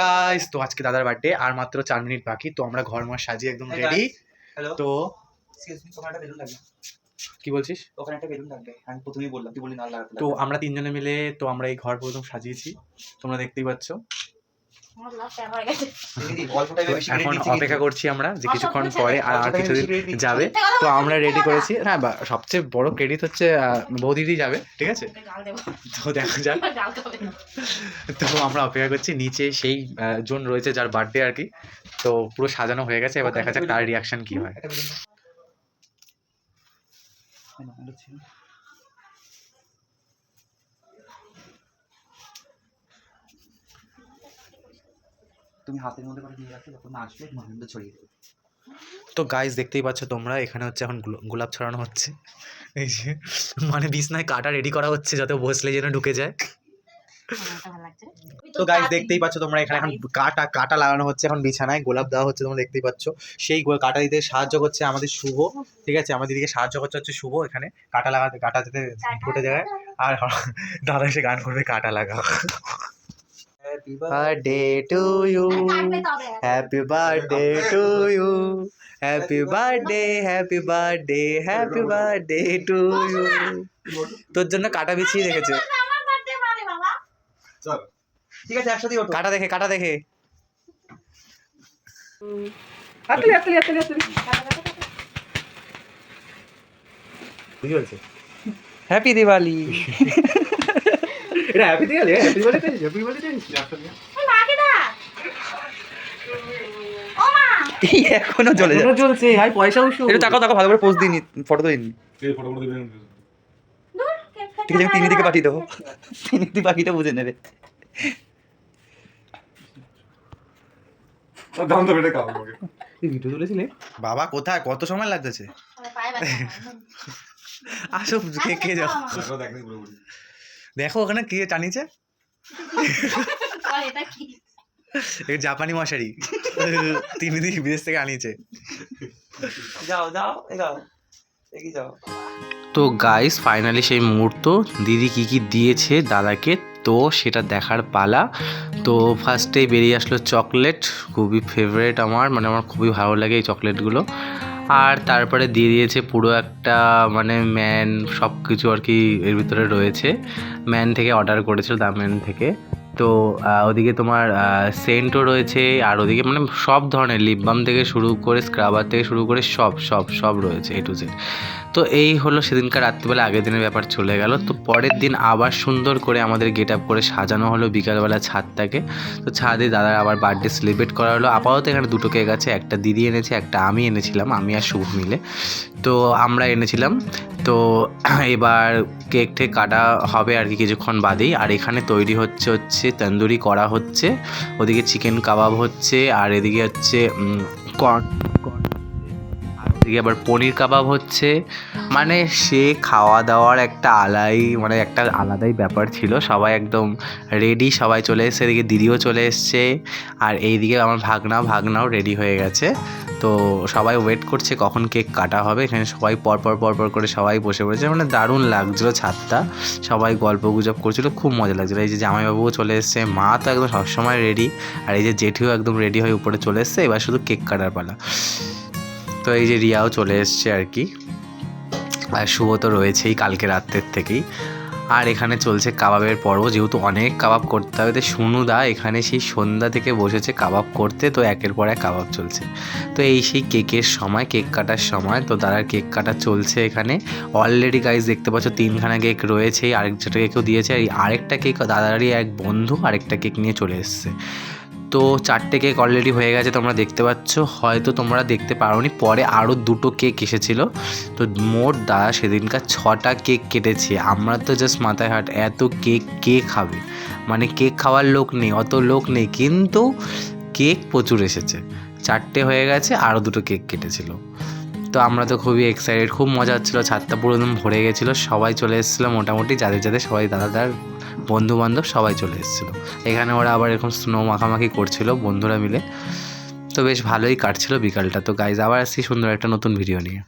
Guys তো আজকে দাদার বার্থডে আর মাত্র চার মিনিট বাকি তো আমরা ঘর মাস সাজিয়ে একদম রেডি হ্যালো তো লাগবে। কি বলছিস? ওখানে একটা বেলুন লাগবে। আমি প্রথমেই বললাম তুই বললি না লাগাতে তো আমরা তিনজনে মিলে তো আমরা এই ঘর প্রথম সাজিয়েছি। তোমরা দেখতেই পাচ্ছ। এখন অপেক্ষা করছি আমরা যে কিছুক্ষণ পরে আর আর কিছুদিন। যাবে। তো আমরা রেডি করেছি। না সবচেয়ে বড় ক্রেডিট হচ্ছে বৌদিরই যাবে ঠিক আছে? তো দেখা যাক। তো আমরা অপেক্ষা করছি নিচে সেই জন রয়েছে যার বার্থডে আর কি। তো পুরো সাজানো হয়ে গেছে এবার দেখা যাক তার রিয়াকশন কি হয় একটা বেলুন দাও। এই নাও, এটা ছিল। তুমি হাতের মধ্যে করে নিয়ে রাখো যখন আসবে তোমার মধ্যে ছড়িয়ে দেবে। তো গাইজ দেখতেই পাচ্ছ তোমরা এখানে হচ্ছে এখন গোলা- গোলাপ ছড়ানো হচ্ছে। এই যে মানে বিছনায় কাটা রেডি করা হচ্ছে যাতে বসলে যেন ঢুকে যায়। তো গাইজ দেখতেই পাচ্ছ তোমরা এখানে এখন কাটা কাটা লাগানো হচ্ছে এখন বিছানায় গোলাপ দেওয়া হচ্ছে তোমরা দেখতেই পাচ্ছ। সেই কাটা দিতে সাহায্য করছে আমাদের শুভ ঠিক আছে? আমাদের দিকে সাহায্য করছে হচ্ছে শুভ এখানে কাটা লাগাতে কাটা যাতে ফুটে যায়। আর দাদা এসে গান করবে কাটা লাগা birthday to you. Happy birthday to you happy birthday happy birthday happy birthday to you তোর জন্য কাটা বিছিয়ে রেখেছে। আমার birthday মানে বাবা। চল। ঠিক আছে একসাথে কাটা দেখে কাটা দেখে। হ্যাপি দিওয়ালি এটা হ্যাপি হ্যাপি বার্থডে হ্যাপি এই। ও এখনও চলে যায় চলছে হাই পয়সা উসু। একটু তাকাও তাকাও ভালো করে পোজ দিই ফটো কেক ফেক ঠিক আছে তিনি দিকে পাঠিয়ে দেবো। তিনি দিকে বাকিটা বুঝে নেবে। ভিডিও তুলেছিলে? বাবা কোথায়? কত সময় লাগতেছে। আসো কে কে যাও। দেখো ওখানে কে টানিছে জাপানি মশারি। তিনি দিন বিদেশ থেকে আনিয়েছে। যাও যাও এগাও এগিয়ে যাও। তো গাইস ফাইনালি সেই মুহূর্ত। দিদি কি কি দিয়েছে দাদাকে তো সেটা দেখার পালা। তো ফার্স্টেই বেরিয়ে আসলো চকলেট খুবই ফেভারেট আমার মানে আমার খুবই ভালো লাগে এই চকলেটগুলো আর তারপরে দিয়ে দিয়েছে পুরো একটা মানে ম্যান সব কিছু আর কি এর ভিতরে রয়েছে। ম্যান থেকে অর্ডার করেছিল দা ম্যান থেকে। তো ওদিকে তোমার সেন্টও রয়েছে, আর ওদিকে মানে সব ধরনের লিপ বাম থেকে শুরু করে স্ক্রাবার থেকে শুরু করে সব সব সব রয়েছে এ টু জেড তো এই হলো সেদিনকার রাত্রিবেলা আগের দিনের ব্যাপার চলে গেল। তো পরের দিন আবার সুন্দর করে আমাদের গেট আপ করে সাজানো হলো বিকালবেলা ছাদটাকে। তো ছাদে দাদার আবার বার্থডে সেলিব্রেট করা হলো। আপাতত এখানে দুটো কেক আছে, একটা দিদি এনেছে, একটা আমি এনেছিলাম, আমি আর শুভ মিলে। তো আমরা এনেছিলাম তো এবার কেক ঠেক কাটা হবে আর কি কিছুক্ষণ বাদেই। আর এখানে তৈরি হচ্ছে হচ্ছে তন্দুরি করা হচ্ছে, ওদিকে চিকেন কাবাব হচ্ছে, আর এদিকে হচ্ছে কর্ন ওদিকে আবার পনির কাবাব হচ্ছে। মানে সে খাওয়া দাওয়ার একটা আলাই মানে একটা আলাদাই ব্যাপার ছিল। সবাই একদম রেডি সবাই চলে এসছে, এদিকে দিদিও চলে এসছে। আর এইদিকে আমার ভাগনা, ভাগনাও রেডি হয়ে গেছে। তো সবাই ওয়েট করছে কখন কেক কাটা হবে। এখানে সবাই পরপর পরপর করে সবাই বসে পড়েছে। মানে দারুণ লাগছিল ছাদটা। সবাই গল্প গুজব করছিল, খুব মজা লাগছিল। এই যে জামাইবাবুও চলে এসছে, মা তো একদম সবসময় রেডি আর এই যে জেঠিও একদম রেডি হয়ে উপরে চলে এসছে। এবার শুধু কেক কাটার পালা। তো এই যে রিয়াও চলে এসছে আর কি। আর শুভ তো রয়েছেই কালকে রাত্রের থেকেই। আর এখানে চলছে কাবাবের পর্ব, যেহেতু অনেক কাবাব করতে হবে, তো সুনুদা এখানে সেই সন্ধ্যা থেকে বসেছে কাবাব করতে, তো একের পর এক কাবাব চলছে। তো এই সেই কেকের সময়, কেক কাটার সময়, তো তারা কেক কাটা চলছে এখানে। অলরেডি গাইজ দেখতে পাচ্ছ, তিনখানা কেক রয়েছে, আরেকটা কেকও দিয়েছে, আর আরেকটা কেক দাদারই এক বন্ধু, আরেকটা কেক নিয়ে চলে এসছে। তো চারটে কেক অলরেডি হয়ে গেছে, তোমরা দেখতে পাচ্ছ। হয়তো তোমরা দেখতে পারোনি, পরে আরও দুটো কেক এসেছিল। তো মোট দাদা সেদিনকার ছটা কেক কেটেছে। আমরা তো জাস্ট মাথায় হাট এত কেক কে খাবে? মানে কেক খাওয়ার লোক নেই, অত লোক নেই, কিন্তু কেক প্রচুর এসেছে। চারটে হয়ে গেছে আরও দুটো কেক কেটেছিল। তো আমরা তো খুবই এক্সাইটেড খুব মজা হচ্ছিল, ছাদটা পুরো একদম ভরে গেছিল, সবাই চলে এসেছিল, মোটামুটি যাদের যাদের, সবাই দাদাদার বন্ধু বান্ধব সবাই চলে এসেছিল। এখানে ওরা আবার এরকম স্নো মাখামাখি করছিল বন্ধুরা মিলে। তো বেশ ভালোই কাটছিল বিকালটা। তো গাইজ আবার আসছি সুন্দর একটা নতুন ভিডিও নিয়ে।